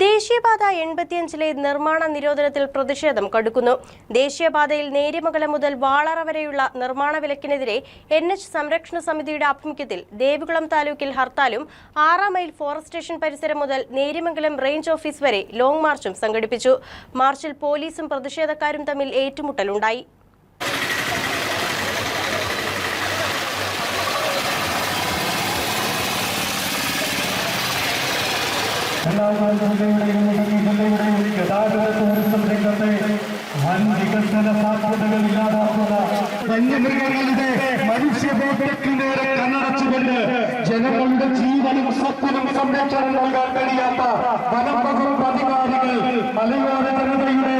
ദേശീയപാത എൺപത്തിയഞ്ചിലെ നിർമ്മാണ നിരോധനത്തിൽ പ്രതിഷേധം കടുക്കുന്നു. ദേശീയപാതയിൽ നേര്യമംഗലം മുതൽ വാളറ വരെയുള്ള നിർമ്മാണ വിലക്കിനെതിരെ എൻ എച്ച് സംരക്ഷണ സമിതിയുടെ ആഭിമുഖ്യത്തിൽ ദേവികുളം താലൂക്കിൽ ഹർത്താലും ആറാം മൈൽ ഫോറസ്റ്റ് സ്റ്റേഷൻ പരിസരം മുതൽ നേര്യമംഗലം റേഞ്ച് ഓഫീസ് വരെ ലോങ് മാർച്ചും സംഘടിപ്പിച്ചു. മാർച്ചിൽ പോലീസും പ്രതിഷേധക്കാരും തമ്മിൽ ഏറ്റുമുട്ടലുണ്ടായി. എല്ലാ ഇടുക്കി ജില്ലയുടെയും ഗതാഗത ടൂറിസം രംഗത്തെ വൻ വികസന സാധ്യതകൾ ഇല്ലാതാക്കുന്ന വന്യമൃഗങ്ങളുടെ മനുഷ്യബോധത്തിന് നേരെ കണ്ണടച്ചുകൊണ്ട് ജനങ്ങളുടെ ജീവനും സ്വത്തിനും സംരക്ഷണം നൽകാൻ കഴിയാത്ത വനം വകുപ്പ് അധികാരികൾ മലയോര ജനതയുടെ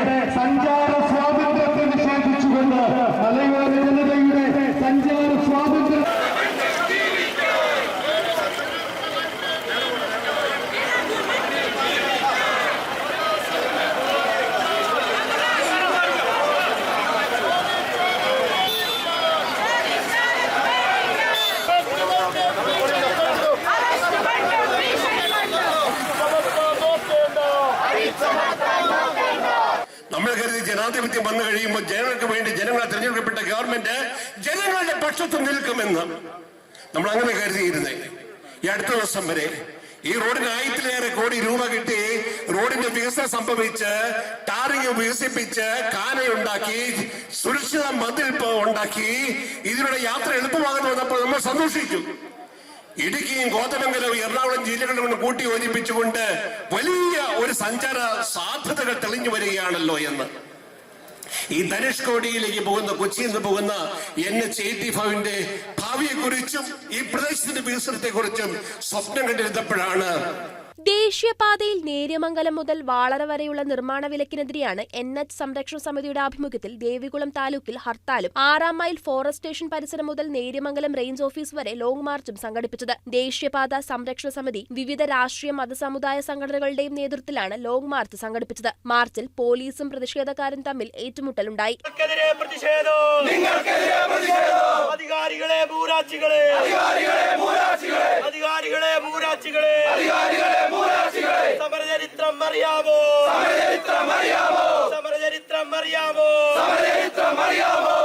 ജനാധിപത്യം വന്നു കഴിയുമ്പോൾ ജനങ്ങൾക്ക് വേണ്ടി ജനങ്ങളെ തിരഞ്ഞെടുക്കപ്പെട്ട ഗവൺമെന്റ് ജനങ്ങളുടെ പക്ഷത്ത് നിൽക്കുമെന്ന് നമ്മൾ അങ്ങനെ കരുതിയിരുന്നേ. ഈ അടുത്ത ദിവസം വരെ ഈ റോഡിന് ആയിരത്തിലേറെ കോടി രൂപ കിട്ടി. റോഡിന്റെ വികസനം സംഭവിച്ച് ടാറിങ് വികസിപ്പിച്ച് കാനയുണ്ടാക്കി സുരക്ഷിത മതിൽ ഉണ്ടാക്കി. ഇതിലൂടെ യാത്ര എളുപ്പമാകുന്നു വന്നപ്പോൾ നമ്മൾ സന്തോഷിക്കും ഇടുക്കിയും കോതമംഗലവും എറണാകുളം ജില്ലകളും കൂട്ടി യോജിപ്പിച്ചുകൊണ്ട് വലിയ ഒരു സഞ്ചാര സാധ്യതകൾ തെളിഞ്ഞു വരികയാണല്ലോ എന്ന്. ഈ ധനുഷ്കോടിയിലേക്ക് പോകുന്ന കൊച്ചിയിൽ നിന്ന് പോകുന്ന എൻ എച്ച് എയ്റ്റി ഫൈവിന്റെ ഭാവിയെ കുറിച്ചും ഈ പ്രദേശത്തിന്റെ വികസനത്തെ കുറിച്ചും സ്വപ്നം കണ്ടിരുന്നപ്പോഴാണ് ദേശീയപാതയിൽ നേര്യമംഗലം മുതൽ വാളറ വരെയുള്ള നിർമ്മാണ വിലക്കിനെതിരെയാണ് എൻ എച്ച് സംരക്ഷണ സമിതിയുടെ ആഭിമുഖ്യത്തിൽ ദേവികുളം താലൂക്കിൽ ഹർത്താലും ആറാം മൈൽ ഫോറസ്റ്റ് സ്റ്റേഷൻ പരിസരം മുതൽ നേര്യമംഗലം റേഞ്ച് ഓഫീസ് വരെ ലോങ് മാർച്ചും സംഘടിപ്പിച്ചത്. ദേശീയപാത സംരക്ഷണ സമിതി വിവിധ രാഷ്ട്രീയ മതസമുദായ സംഘടനകളുടെയും നേതൃത്വത്തിലാണ് ലോങ് മാർച്ച് സംഘടിപ്പിച്ചത്. മാർച്ചിൽ പോലീസും പ്രതിഷേധക്കാരും തമ്മിൽ ഏറ്റുമുട്ടലുണ്ടായി. അധികാരികളെ മൂരാച്ചികളെ. അധികാരികളെ മൂരാച്ചികളെ. അധികാരികളെ മൂരാച്ചികളെ. അധികാരികളെ മൂരാച്ചികളെ സമരചരിത്രം അറിയാമോ? സമരചരിത്രം അറിയാമോ? സമരചരിത്രം അറിയാമോ? സമരചരിത്രം അറിയാമോ?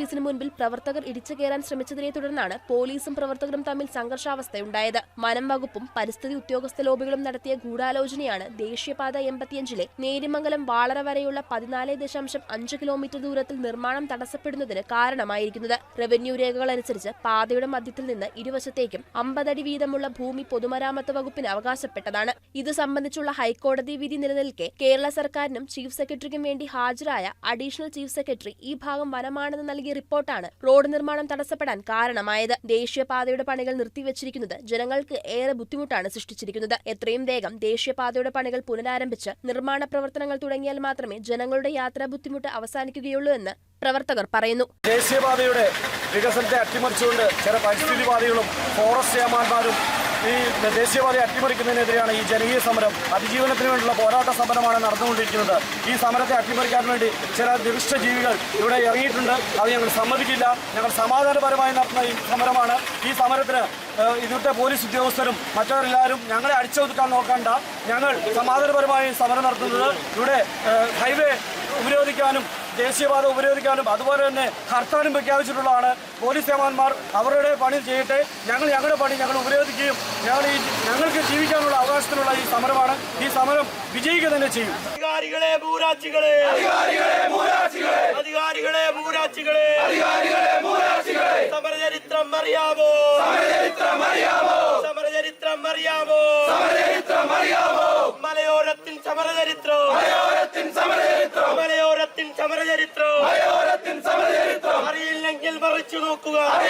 ഓഫീസിന് മുൻപിൽ പ്രവർത്തകർ ഇടിച്ചു കയറാൻ ശ്രമിച്ചതിനെ തുടർന്നാണ് പോലീസും പ്രവർത്തകരും തമ്മിൽ സംഘർഷാവസ്ഥയുണ്ടായത്. വനം വകുപ്പും പരിസ്ഥിതി ഉദ്യോഗസ്ഥ ലോബികളും നടത്തിയ ഗൂഢാലോചനയാണ് ദേശീയപാത എൺപത്തിയഞ്ചിലെ നേര്യമംഗലം വാളറ വരെയുള്ള പതിനാല് ദശാംശം അഞ്ച് കിലോമീറ്റർ ദൂരത്തിൽ നിർമ്മാണം തടസ്സപ്പെടുന്നതിന് കാരണമായിരിക്കുന്നത്. റവന്യൂ രേഖകൾ അനുസരിച്ച് പാതയുടെ മധ്യത്തിൽ നിന്ന് ഇരുവശത്തേക്കും അമ്പതടി വീതമുള്ള ഭൂമി പൊതുമരാമത്ത് വകുപ്പിന് അവകാശപ്പെട്ടതാണ്. ഇത് സംബന്ധിച്ചുള്ള ഹൈക്കോടതി വിധി നിലനിൽക്കെ കേരള സർക്കാരിനും ചീഫ് സെക്രട്ടറിക്കും വേണ്ടി ഹാജരായ അഡീഷണൽ ചീഫ് സെക്രട്ടറി ഈ ഭാഗം വനമാണെന്ന് നൽകിയ റിപ്പോർട്ടാണ് റോഡ് നിർമ്മാണം തടസ്സപ്പെടാൻ കാരണമായത്. ദേശീയപാതയുടെ പണികൾ നിർത്തിവച്ചിരിക്കുന്നത് ജനങ്ങൾക്ക് ഏറെ ബുദ്ധിമുട്ടാണ് സൃഷ്ടിച്ചിരിക്കുന്നത്. എത്രയും വേഗം ദേശീയപാതയുടെ പണികൾ പുനരാരംഭിച്ച് നിർമ്മാണ പ്രവർത്തനങ്ങൾ തുടങ്ങിയാൽ മാത്രമേ ജനങ്ങളുടെ യാത്രാ ബുദ്ധിമുട്ട് അവസാനിക്കുകയുള്ളൂ എന്ന് പ്രവർത്തകർ പറയുന്നു. ദേശീയപാതയുടെ വികസനത്തെ അട്ടിമറിച്ചുകൊണ്ട് ചില പരിസ്ഥിതിവാദികളും ഫോറസ്റ്റ് ചെയർമാന്മാരും ഈ ദേശീയപാതയെ അട്ടിമറിക്കുന്നതിനെതിരെയാണ് ഈ ജനകീയ സമരം. അതിജീവനത്തിന് വേണ്ടിയുള്ള പോരാട്ട സമരമാണ് നടന്നുകൊണ്ടിരിക്കുന്നത്. ഈ സമരത്തെ അട്ടിമറിക്കാൻ വേണ്ടി ചില ദുരിഷ്ട ജീവികൾ ഇവിടെ ഇറങ്ങിയിട്ടുണ്ട്. അത് ഞങ്ങൾ സമ്മതിക്കില്ല. ഞങ്ങൾ സമാധാനപരമായി നടത്തുന്ന ഈ സമരമാണ്. ഈ സമരത്തിന് ഇവിടുത്തെ പോലീസ് ഉദ്യോഗസ്ഥരും മറ്റവരെല്ലാവരും ഞങ്ങളെ അടിച്ചൊതുക്കാൻ നോക്കണ്ട. ഞങ്ങൾ സമാധാനപരമായി സമരം നടത്തുന്നത്. ഇവിടെ ഹൈവേ ഉപരോധിക്കാനും ദേശീയപാത ഉപരോധിക്കാനും അതുപോലെ തന്നെ ഹർത്താലും പ്രഖ്യാപിച്ചിട്ടുള്ളതാണ്. പോലീസ് ജവാന്മാർ അവരുടെ പണി ചെയ്യട്ടെ. ഞങ്ങൾ ഞങ്ങളുടെ പണി ഞങ്ങൾ ഉപരോധിക്കുകയും ഞങ്ങൾ ഈ ഞങ്ങൾക്ക് ജീവിക്കാനുള്ള അവകാശത്തിനുള്ള ഈ സമരമാണ്. ഈ സമരം വിജയിക്കുക തന്നെ ചെയ്യും. അധികാരികളെ മൂരാച്ചികളെ അധികാരികളെ മൂരാച്ചികളെ മലയോരത്തിൻ സമരചരിത്രം. മലയോരത്തിൻ സമരചരിത്രം.